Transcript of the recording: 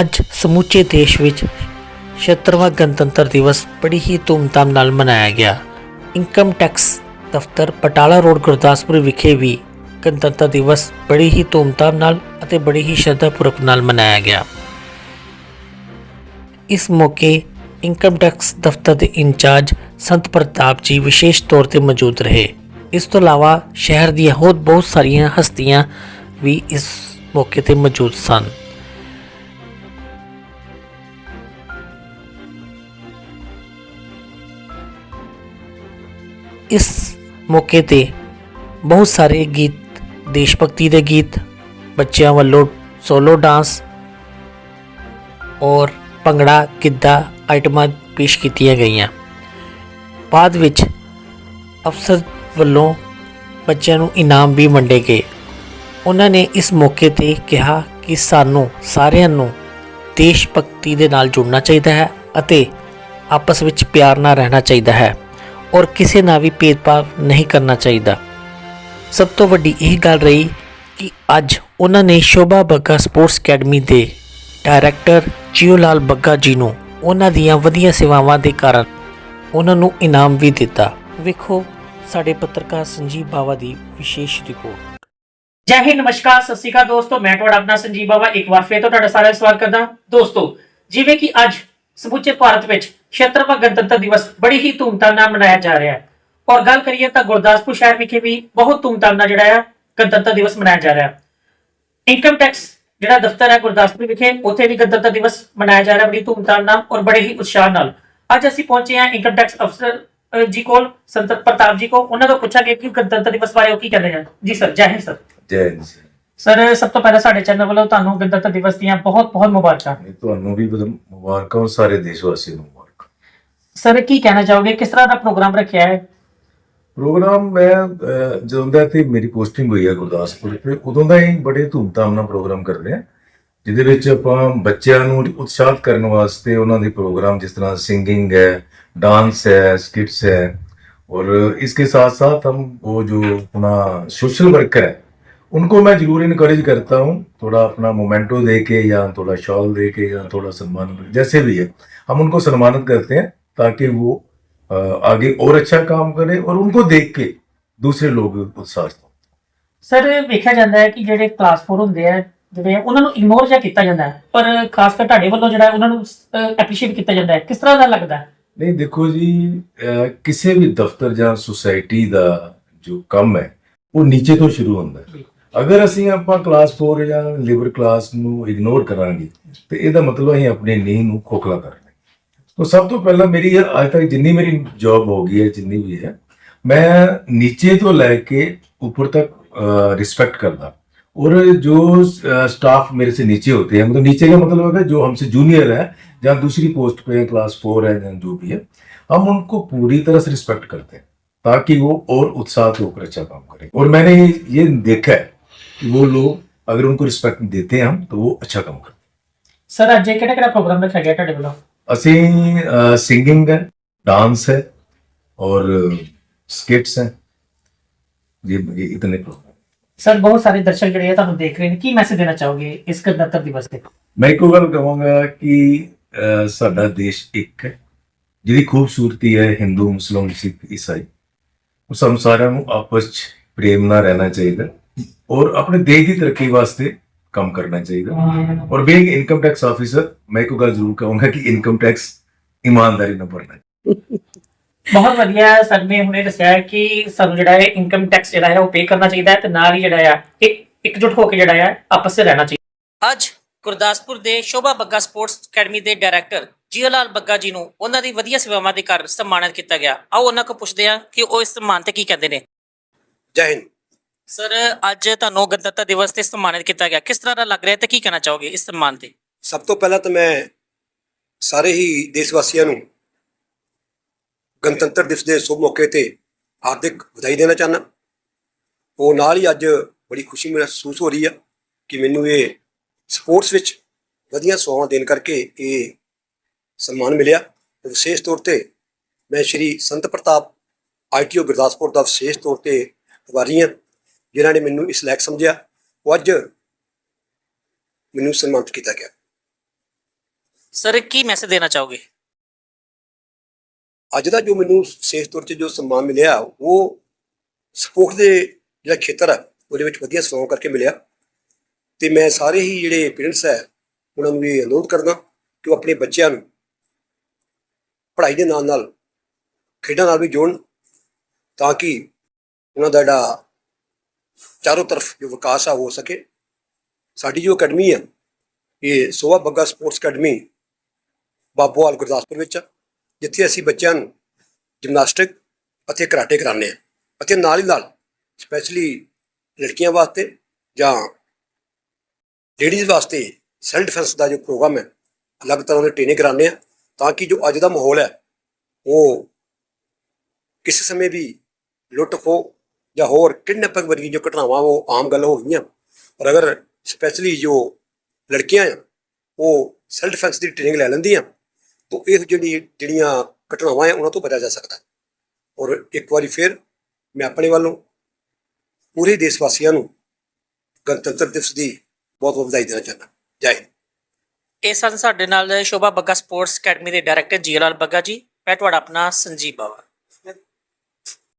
ਅੱਜ ਸਮੁੱਚੇ ਦੇਸ਼ ਵਿੱਚ 76ਵਾਂ ਗਣਤੰਤਰ ਦਿਵਸ ਬੜੀ ਹੀ ਧੂਮਧਾਮ ਨਾਲ ਮਨਾਇਆ ਗਿਆ। ਇਨਕਮ ਟੈਕਸ ਦਫ਼ਤਰ ਪਟਾਲਾ ਰੋਡ ਗੁਰਦਾਸਪੁਰ ਵਿਖੇ ਵੀ ਗਣਤੰਤਰ ਦਿਵਸ ਬੜੀ ਹੀ ਧੂਮਧਾਮ ਨਾਲ ਅਤੇ ਬੜੀ ਹੀ ਸ਼ਰਧਾਪੂਰਵਕ ਨਾਲ ਮਨਾਇਆ ਗਿਆ। ਇਸ ਮੌਕੇ ਇਨਕਮ ਟੈਕਸ ਦਫ਼ਤਰ ਦੇ ਇੰਚਾਰਜ ਸੰਤ ਪ੍ਰਤਾਪ ਜੀ ਵਿਸ਼ੇਸ਼ ਤੌਰ ਤੇ ਮੌਜੂਦ ਰਹੇ। ਇਸ ਤੋਂ ਇਲਾਵਾ ਸ਼ਹਿਰ ਦੀਆਂ ਹੋਰ ਬਹੁਤ ਸਾਰੀਆਂ ਹਸਤੀਆਂ ਵੀ ਇਸ ਮੌਕੇ ਤੇ ਮੌਜੂਦ ਸਨ। ਇਸ ਮੌਕੇ ਤੇ ਬਹੁਤ ਸਾਰੇ ਗੀਤ, ਦੇਸ਼ ਭਗਤੀ ਦੇ ਗੀਤ, ਬੱਚਿਆਂ ਵੱਲੋਂ ਸੋਲੋ ਡਾਂਸ ਔਰ ਭੰਗੜਾ ਗਿੱਧਾ ਆਈਟਮਾਂ ਪੇਸ਼ ਕੀਤੀਆਂ ਗਈਆਂ। ਬਾਅਦ ਵਿੱਚ ਅਫਸਰ ਵੱਲੋਂ ਬੱਚਿਆਂ ਨੂੰ ਇਨਾਮ ਵੀ ਵੰਡੇ ਗਏ। ਉਹਨਾਂ ਨੇ ਇਸ ਮੌਕੇ ਤੇ ਕਿਹਾ ਕਿ ਸਾਨੂੰ ਸਾਰਿਆਂ ਨੂੰ ਦੇਸ਼ ਭਗਤੀ ਦੇ ਨਾਲ ਜੁੜਨਾ ਚਾਹੀਦਾ ਹੈ ਅਤੇ ਆਪਸ ਵਿੱਚ ਪਿਆਰ ਨਾਲ ਰਹਿਣਾ ਚਾਹੀਦਾ ਹੈ। ਔਰ ਕਿਸੇ ਨਾਲ ਵੀ ਭੇਦਭਾਵ ਨਹੀਂ ਕਰਨਾ ਚਾਹੀਦਾ। ਸਭ ਤੋਂ ਵੱਡੀ ਇਹ ਗੱਲ ਰਹੀ ਕਿ ਅੱਜ ਉਹਨਾਂ ਨੇ ਸ਼ੋਭਾ ਬੱਗਾ ਸਪੋਰਟਸ ਅਕੈਡਮੀ ਦੇ ਡਾਇਰੈਕਟਰ ਜੀਓ ਲਾਲ ਬੱਗਾ ਜੀ ਨੂੰ ਉਹਨਾਂ ਦੀਆਂ ਵਧੀਆ ਸੇਵਾਵਾਂ ਦੇ ਕਾਰਨ ਉਹਨਾਂ ਨੂੰ ਇਨਾਮ ਵੀ ਦਿੱਤਾ। ਵੇਖੋ ਸਾਡੇ ਪੱਤਰਕਾਰ ਸੰਜੀਵ ਬਾਵਾ ਦੀ ਵਿਸ਼ੇਸ਼ ਰਿਪੋਰਟ। ਜੈ ਹਿੰਦ, ਨਮਸਕਾਰ, ਸਤਿ ਸ਼੍ਰੀ ਅਕਾਲ ਦੋਸਤੋ, ਮੈਂ ਤੁਹਾਡਾ ਆਪਣਾ ਸੰਜੀਵ ਬਾਵਾ, ਇੱਕ ਵਾਰ ਫੇਰ ਤੋਂ ਤੁਹਾਡਾ ਸਾਰਿਆਂ ਦਾ ਸਵਾਗਤ ਕਰਦਾ ਦੋਸਤੋ, ਜਿਵੇਂ ਕਿ ਅੱਜ ਸਮੁੱਚੇ ਭਾਰਤ ਵਿੱਚ 76ਵਾਂ ਗਣਤੰਤਰ ਦਿਵਸ ਬੜੀ ਹੀ ਧੂਮਧਾਮ ਨਾਲ ਮਨਾਇਆ ਜਾ ਰਿਹਾ ਹੈ। ਔਰ ਗੱਲ ਕਰੀਏ ਤਾਂ ਗੁਰਦਾਸਪੁਰ ਸ਼ਹਿਰ ਵਿਖੇ ਵੀ ਬਹੁਤ ਧੂਮਧਾਮ ਨਾਲ ਜਿਹੜਾ ਹੈ ਗਣਤੰਤਰ ਦਿਵਸ ਮਨਾਇਆ ਜਾ ਰਿਹਾ ਹੈ। ਇਨਕਮ ਟੈਕਸ ਜਿਹੜਾ ਦਫ਼ਤਰ ਹੈ ਗੁਰਦਾਸਪੁਰ ਵਿਖੇ ਉੱਥੇ ਵੀ ਗਣਤੰਤਰ ਦਿਵਸ ਮਨਾਇਆ ਜਾ ਰਿਹਾ ਬੜੀ ਧੂਮਧਾਮ ਨਾਲ ਔਰ ਬੜੇ ਹੀ ਉਤਸ਼ਾਹ ਨਾਲ। ਅੱਜ ਅਸੀਂ ਪਹੁੰਚੇ ਹਾਂ ਇਨਕਮ ਟੈਕਸ ਅਫਸਰ ਜੀ ਕੋਲ ਸੰਤ ਪ੍ਰਤਾਪ ਜੀ ਕੋ ਉਹਨਾਂ ਤੋਂ ਪੁੱਛਾਂਗੇ ਕਿ ਗਣਤੰਤਰ ਦਿਵਸ ਬਾਰੇ ਉਹ ਕੀ ਕਹਿੰਦੇ ਹਨ। ਜੀ ਸਰ ਜੈ ਹਿੰਦ ਸਰ। ਜੈ ਹਿੰਦ। ਸਰ। ਸਭ ਤੋਂ ਪਹਿਲਾਂ ਸਾਡੇ ਚੈਨਲ ਵੱਲੋਂ ਤੁਹਾਨੂੰ ਗਣਤੰਤਰ ਦਿਵਸ ਦੀਆਂ ਬਹੁਤ ਬਹੁਤ ਮੁਬਾਰਕਾਂ ਤੁਹਾਨੂੰ ਵੀ ਮੁਬਾਰਕਾਂ ਔਰ ਸਾਰੇ ਦੇਸ਼ ਵਾਸੀਆਂ ਨੂੰ ਸਰ ਕੀ ਕਹਿਣਾ ਚਾਹੋਗੇ ਕਿਸ ਤਰ੍ਹਾਂ ਦਾ ਪ੍ਰੋਗਰਾਮ ਰੱਖਿਆ ਹੈ ਪ੍ਰੋਗਰਾਮ ਮੈਂ ਅਹ, ਜਦੋਂ ਦਾ ਤੇ ਮੇਰੀ ਪੋਸਟਿੰਗ ਹੋਈ ਹੈ ਗੁਰਦਾਸਪੁਰ ਤੇ ਉਦੋਂ ਦਾ ਹੀ ਬੜੇ ਧੂਮਧਾਮ ਨਾਲ ਪ੍ਰੋਗਰਾਮ ਕਰਦੇ ਆ ਜਿਹਦੇ ਵਿੱਚ ਆਪਾਂ ਬੱਚਿਆਂ ਨੂੰ ਉਤਸ਼ਾਹਿਤ ਕਰਨ ਵਾਸਤੇ ਉਹਨਾਂ ਦੇ ਪ੍ਰੋਗਰਾਮ ਜਿਸ ਤਰ੍ਹਾਂ ਸਿੰਗਿੰਗ ਹੈ डांस है स्किट्स है और इसके साथ साथ हम वो जो अपना सोशल वर्कर है उनको मैं जरूर इनकरेज करता हूँ थोड़ा अपना मोमेंटो दे के या थोड़ा शॉल दे के या थोड़ा सम्मान जैसे भी है हम उनको सम्मानित करते हैं ताकि वो अ, आगे और अच्छा काम करें और उनको देख के दूसरे लोग उत्साहित हों ਸਰ ਵੇਖਿਆ ਜਾਂਦਾ ਹੈ ਕਿ ਜਿਹੜੇ ਕਲਾਸ 4 ਹੁੰਦੇ ਆ ਜਿਹੜੇ ਉਹਨਾਂ ਨੂੰ ਇਗਨੋਰ ਜਿਹਾ ਕੀਤਾ ਜਾਂਦਾ ਹੈ ਪਰ ਖਾਸ ਕਰ ਤੁਹਾਡੇ ਵੱਲੋਂ ਜਿਹੜਾ ਉਹਨਾਂ ਨੂੰ ਐਪਰੀਸ਼ੀਏਟ ਕੀਤਾ ਜਾਂਦਾ ਹੈ ਕਿਸ ਤਰ੍ਹਾਂ ਦਾ ਲੱਗਦਾ ਹੈ ਨਹੀਂ ਦੇਖੋ ਜੀ ਅਹ ਕਿਸੇ ਵੀ ਦਫ਼ਤਰ ਜਾਂ ਸੁਸਾਇਟੀ ਦਾ ਜੋ ਕੰਮ ਹੈ ਉਹ ਨੀਚੇ ਤੋਂ ਸ਼ੁਰੂ ਹੁੰਦਾ ਹੈ ਅਗਰ ਅਸੀਂ ਆਪਾਂ ਕਲਾਸ 4 ਜਾਂ ਲੇਬਰ ਕਲਾਸ ਨੂੰ ਇਗਨੋਰ ਕਰਾਂਗੇ ਤੇ ਇਹਦਾ ਮਤਲਬ ਅਸੀਂ ਆਪਣੀ ਨੀਂਹ ਨੂੰ ਖੋਖਲਾ ਕਰ ਰਹੇ ਤਾਂ ਸਭ ਤੋਂ ਪਹਿਲਾਂ ਮੇਰੀ ਇਹ ਅੱਜ ਤੱਕ ਜਿੰਨੀ ਮੇਰੀ ਜੌਬ ਹੋ ਗਈ ਹੈ ਜਿੰਨੀ ਵੀ ਹੈ ਮੈਂ ਨੀਚੇ ਤੋਂ ਲੈ ਕੇ ਉੱਪਰ ਤੱਕ रिस्पेक्ट करता और जो स्टाफ मेरे से नीचे होते हैं मतलब नीचे का मतलब है जो हमसे जूनियर है या दूसरी पोस्ट पे है क्लास फोर है या जो भी है हम उनको पूरी तरह से रिस्पेक्ट करते हैं ताकि वो और उत्साह होकर अच्छा काम करें और मैंने ये ये देखा है कि वो लोग अगर उनको रिस्पेक्ट देते हैं हम तो वो अच्छा काम करते ਸਰ ਅੱਜ ਇਹ ਕਿਹੜਾ ਕਿਹੜਾ ਪ੍ਰੋਗਰਾਮ ਰੱਖਿਆ ਗਿਆ ਤੁਹਾਡੇ ਵੱਲੋਂ हैं ਅਸੀਂ सिंगिंग है डांस है और स्किट्स हैं ये ये इतने प्रोग्राम ਸਰ ਬਹੁਤ ਸਾਰੇ ਦਰਸ਼ਕ ਜਿਹੜੇ ਆ ਤੁਹਾਨੂੰ ਦੇਖ ਰਹੇ ਨੇ ਕੀ ਮੈਸੇਜ ਦੇਣਾ ਚਾਹੋਗੇ ਇਸ ਗਣਤੰਤਰ ਦਿਵਸ ਤੇ ਮੈਂ ਇੱਕੋ ਗੱਲ ਕਹਾਂਗਾ ਕਿ ਅਹ, ਸਾਡਾ ਦੇਸ਼ ਇੱਕ ਹੈ ਜਿਹਦੀ ਖੂਬਸੂਰਤੀ ਹੈ ਹਿੰਦੂ ਮੁਸਲਮਾਨ ਸਿੱਖ ਈਸਾਈ ਉਹ ਸਾਨੂੰ ਸਾਰਿਆਂ ਨੂੰ ਆਪਸ 'ਚ ਪ੍ਰੇਮ ਨਾਲ ਰਹਿਣਾ ਚਾਹੀਦਾ ਔਰ ਆਪਣੇ ਦੇਸ਼ ਦੀ ਤਰੱਕੀ ਵਾਸਤੇ ਕੰਮ ਕਰਨਾ ਚਾਹੀਦਾ। ਔਰ ਬੀਇੰਗ ਇਨਕਮ ਟੈਕਸ ਆਫੀਸਰ ਮੈਂ ਇੱਕੋ ਗੱਲ ਜ਼ਰੂਰ ਕਹਾਂਗਾ ਕਿ ਇਨਕਮ ਟੈਕਸ ਇਮਾਨਦਾਰੀ ਨਾਲ ਭਰਨਾ ਬਹੁਤ ਵਧੀਆ ਸਰ ਨੇ ਹੁਣੇ ਦੱਸਿਆ ਹੈ ਕਿ ਸਾਨੂੰ ਜਿਹੜਾ ਹੈ ਇਨਕਮ ਟੈਕਸ ਜਿਹੜਾ ਹੈ ਉਹ ਪੇ ਕਰਨਾ ਚਾਹੀਦਾ ਹੈ ਤੇ ਨਾਲ ਹੀ ਜਿਹੜਾ ਹੈ ਇੱਕ ਇਕਜੁੱਟ ਹੋ ਕੇ ਜਿਹੜਾ ਹੈ ਆਪਸ ਵਿੱਚ ਰਹਿਣਾ ਚਾਹੀਦਾ। ਅੱਜ ਗੁਰਦਾਸਪੁਰ ਦੇ ਸ਼ੋਭਾ ਬੱਗਾ ਸਪੋਰਟਸ ਅਕੈਡਮੀ ਦੇ ਡਾਇਰੈਕਟਰ ਜੀਓ ਲਾਲ ਬੱਗਾ ਜੀ ਨੂੰ ਉਹਨਾਂ ਦੀ ਵਧੀਆ ਸੇਵਾਵਾਂ ਦੇ ਕਾਰਨ ਸਨਮਾਨਿਤ ਕੀਤਾ ਗਿਆ। ਆਓ ਉਹਨਾਂ ਕੋਲ ਪੁੱਛਦੇ ਹਾਂ ਕਿ ਉਹ ਇਸ ਸਨਮਾਨ ਤੇ ਕੀ ਕਹਿੰਦੇ ਨੇ। ਜੈ ਹਿੰਦ। ਸਰ, ਅੱਜ ਤੁਹਾਨੂੰ ਗਣਤੰਤਰ ਦਿਵਸ ਤੇ ਸਨਮਾਨਿਤ ਕੀਤਾ ਗਿਆ। ਕਿਸ ਤਰ੍ਹਾਂ ਦਾ ਲੱਗ ਰਿਹਾ ਤੇ ਕੀ ਕਹਿਣਾ ਚਾਹੋਗੇ ਇਸ ਸਨਮਾਨ ਤੇ? ਸਭ ਤੋਂ ਪਹਿਲਾਂ ਤਾਂ ਮੈਂ ਸਾਰੇ ਹੀ ਦੇਸ਼ ਵਾਸੀਆਂ ਨੂੰ ਗਣਤੰਤਰ ਦਿਵਸ ਦੇ ਸ਼ੁਭ ਮੌਕੇ ਤੇ ਹਾਰਦਿਕ ਵਧਾਈ ਦੇਣਾ ਚਾਹੁੰਦਾ। ਉਹ ਨਾਲ ਹੀ ਅੱਜ ਬੜੀ ਖੁਸ਼ੀ ਮਹਿਸੂਸ ਹੋ ਰਹੀ ਆ ਕਿ ਮੈਨੂੰ ਇਹ ਸਪੋਰਟਸ ਵਿੱਚ ਵਧੀਆ ਸੇਵਾਵਾਂ ਦੇਣ ਕਰਕੇ ਇਹ ਸਨਮਾਨ ਮਿਲਿਆ। ਵਿਸ਼ੇਸ਼ ਤੌਰ ਤੇ ਮੈਂ ਸ਼੍ਰੀ ਸੰਤ ਪ੍ਰਤਾਪ ਆਈਟੀਓ ਗੁਰਦਾਸਪੁਰ ਦਾ ਵਿਸ਼ੇਸ਼ ਤੌਰ ਤੇ ਆਭਾਰੀ ਹਾਂ। ਜਿਨ੍ਹਾਂ ਨੇ ਮੈਨੂੰ ਇਸ ਲਾਇਕ ਸਮਝਿਆ ਉਹ ਅੱਜ ਮੈਨੂੰ ਸਨਮਾਨਿਤ ਕੀਤਾ ਗਿਆ। ਸਰ ਕੀ ਮੈਸੇਜ ਦੇਣਾ ਚਾਹੋਗੇ? ਅੱਜ ਦਾ ਜੋ ਮੈਨੂੰ ਵਿਸ਼ੇਸ਼ ਤੌਰ 'ਤੇ ਜੋ ਸਨਮਾਨ ਮਿਲਿਆ ਉਹ ਸਪੋਰਟ ਦੇ ਜਿਹੜਾ ਖੇਤਰ ਹੈ ਉਹਦੇ ਵਿੱਚ ਵਧੀਆ ਸੌਂ ਕਰਕੇ ਮਿਲਿਆ। ਤੇ ਮੈਂ ਸਾਰੇ ਹੀ ਜਿਹੜੇ ਪੇਰੈਂਟਸ ਹੈ ਉਹਨਾਂ ਨੂੰ ਇਹ ਅਨੁਰੋਧ ਕਰਦਾ ਕਿ ਉਹ ਆਪਣੇ ਬੱਚਿਆਂ ਨੂੰ ਪੜ੍ਹਾਈ ਦੇ ਨਾਲ ਨਾਲ ਖੇਡਾਂ ਨਾਲ ਵੀ ਜੋੜਨ ਤਾਂ ਕਿ ਉਹਨਾਂ ਦਾ ਜਿਹੜਾ ਚਾਰੋਂ ਤਰਫ ਜੋ ਵਿਕਾਸ ਆ ਹੋ ਸਕੇ। ਸਾਡੀ ਜੋ ਅਕੈਡਮੀ ਹੈ ਇਹ ਸੋਹਾ ਬੱਗਾ ਸਪੋਰਟਸ ਅਕੈਡਮੀ ਬਾਬੋਵਾਲ ਗੁਰਦਾਸਪੁਰ ਵਿੱਚ ਆ, ਜਿੱਥੇ ਅਸੀਂ ਬੱਚਿਆਂ ਨੂੰ ਜਿਮਨਾਸਟਿਕ ਅਤੇ ਕਰਾਟੇ ਕਰਾਉਂਦੇ ਹਾਂ ਅਤੇ ਨਾਲ ਹੀ ਨਾਲ ਸਪੈਸ਼ਲੀ ਲੜਕੀਆਂ ਵਾਸਤੇ ਜਾਂ ਲੇਡੀਜ਼ ਵਾਸਤੇ ਸੈਲਫ ਡਿਫੈਂਸ ਦਾ ਜੋ ਪ੍ਰੋਗਰਾਮ ਹੈ ਅਲੱਗ ਤਰ੍ਹਾਂ ਦੇ ਟ੍ਰੇਨਿੰਗ ਕਰਾਉਂਦੇ ਹਾਂ ਤਾਂ ਕਿ ਜੋ ਅੱਜ ਦਾ ਮਾਹੌਲ ਹੈ ਉਹ ਕਿਸੇ ਸਮੇਂ ਵੀ ਲੁੱਟ ਖੋ ਜਾਂ ਹੋਰ ਕਿਡਨੈਪਿੰਗ ਵਰਗੀ ਜੋ ਘਟਨਾਵਾਂ ਉਹ ਆਮ ਗੱਲ ਹੋ ਗਈਆਂ। ਪਰ ਅਗਰ ਸਪੈਸ਼ਲੀ ਜੋ ਲੜਕੀਆਂ ਆ, ਉਹ ਸੈਲਫ ਡਿਫੈਂਸ ਦੀ ਟ੍ਰੇਨਿੰਗ ਲੈ ਲੈਂਦੀਆਂ, ਤਾਂ ਇਹ ਜਿਹੜੀ ਜਿਹੜੀਆਂ ਘਟਨਾਵਾਂ ਹੈ ਉਹਨਾਂ ਤੋਂ ਬਚਿਆ ਜਾ ਸਕਦਾ। ਔਰ ਇੱਕ ਵਾਰੀ ਫਿਰ ਮੈਂ ਆਪਣੇ ਵੱਲੋਂ ਪੂਰੇ ਦੇਸ਼ ਵਾਸੀਆਂ ਨੂੰ ਗਣਤੰਤਰ ਦਿਵਸ ਦੀ ਬਹੁਤ ਬਹੁਤ ਵਧਾਈ ਦੇਣਾ ਚਾਹੁੰਦਾ। ਜੈ ਹਿੰਦ। ਇਹ ਸਨ ਸਾਡੇ ਨਾਲ ਸ਼ੋਭਾ ਬੱਗਾ ਸਪੋਰਟਸ ਅਕੈਡਮੀ ਦੇ ਡਾਇਰੈਕਟਰ ਜੀਲਾਲ ਬੱਗਾ ਜੀ। ਮੈਂ ਤੁਹਾਡਾ ਆਪਣਾ ਸੰਜੀਵ ਬਾਵਾ।